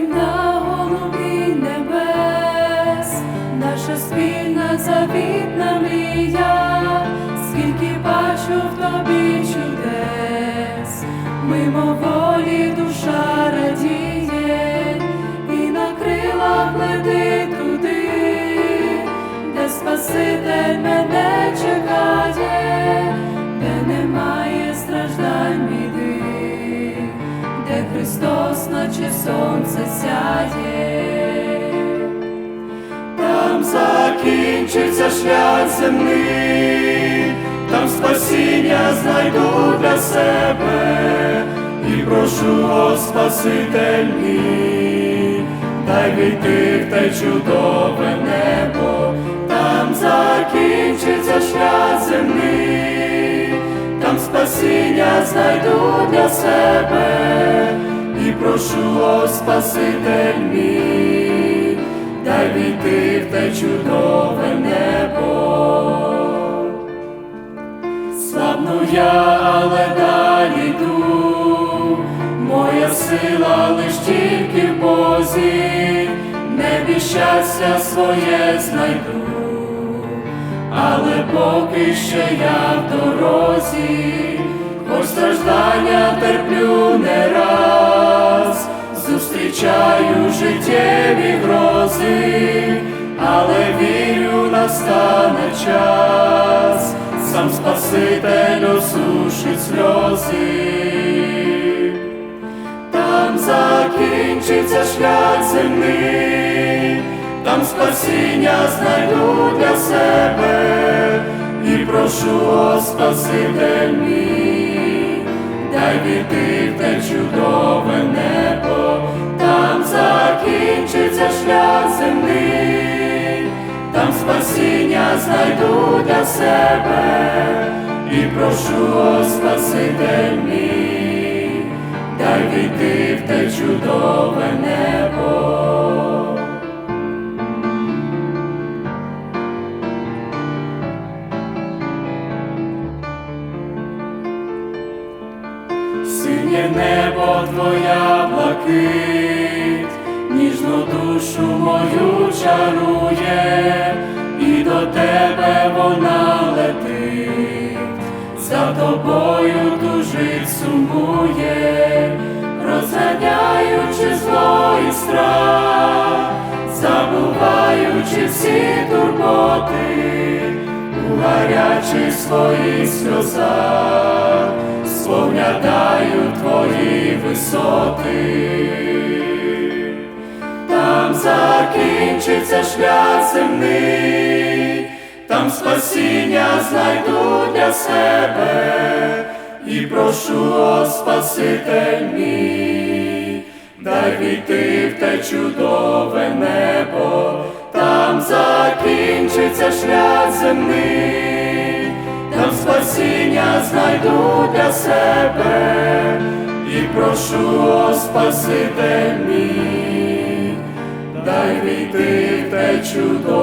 На голубі небес, наша спільна завітна мрія, скільки бачу в тобі чудес, мимо волі душа радіє, і на крилах туди, де Спаситель мене чекає, де немає страждань біди, де Христос наче сонце сяє. Там закінчиться шлях земний, там спасіння знайду для себе. І прошу, о Спаситель мій, дай війти в те чудове небо, там закінчиться шлях земний, там спасіння знайду для себе і прошу, о Спаситель мій, дай війти в те чудове небо. Слабну я, але далі йду, моя сила лиш тільки в Бозі, небі щастя своє знайду, але поки ще я в дорозі, хоч страждання терплю не раз, зустрічаю життєві грози, але вірю, настане час, сам Спаситель осушить сльози. Там закінчиться шлях земний, там спасіння знайду для себе. І прошу, о Спаситель мій, дай війти в те чудове небо, закінчиться шлях земний, там спасіння знайду для себе. І прошу, о Спаситель мій, дай війти в те чудове небо. Синє небо твоя блакить, мою чарує, і до тебе вона летить, за тобою тужить сумує, розганяючи зло і страх, забуваючи всі турботи, у гарячих своїх сльозах споглядаю твої висоти, закінчиться шлях земний, там спасіння знайду для себе. І прошу, о Спаситель мій, дай війти в те чудове небо, там закінчиться шлях земний, там спасіння знайду для себе. І прошу, о Спаситель мій, дай війти в те небо.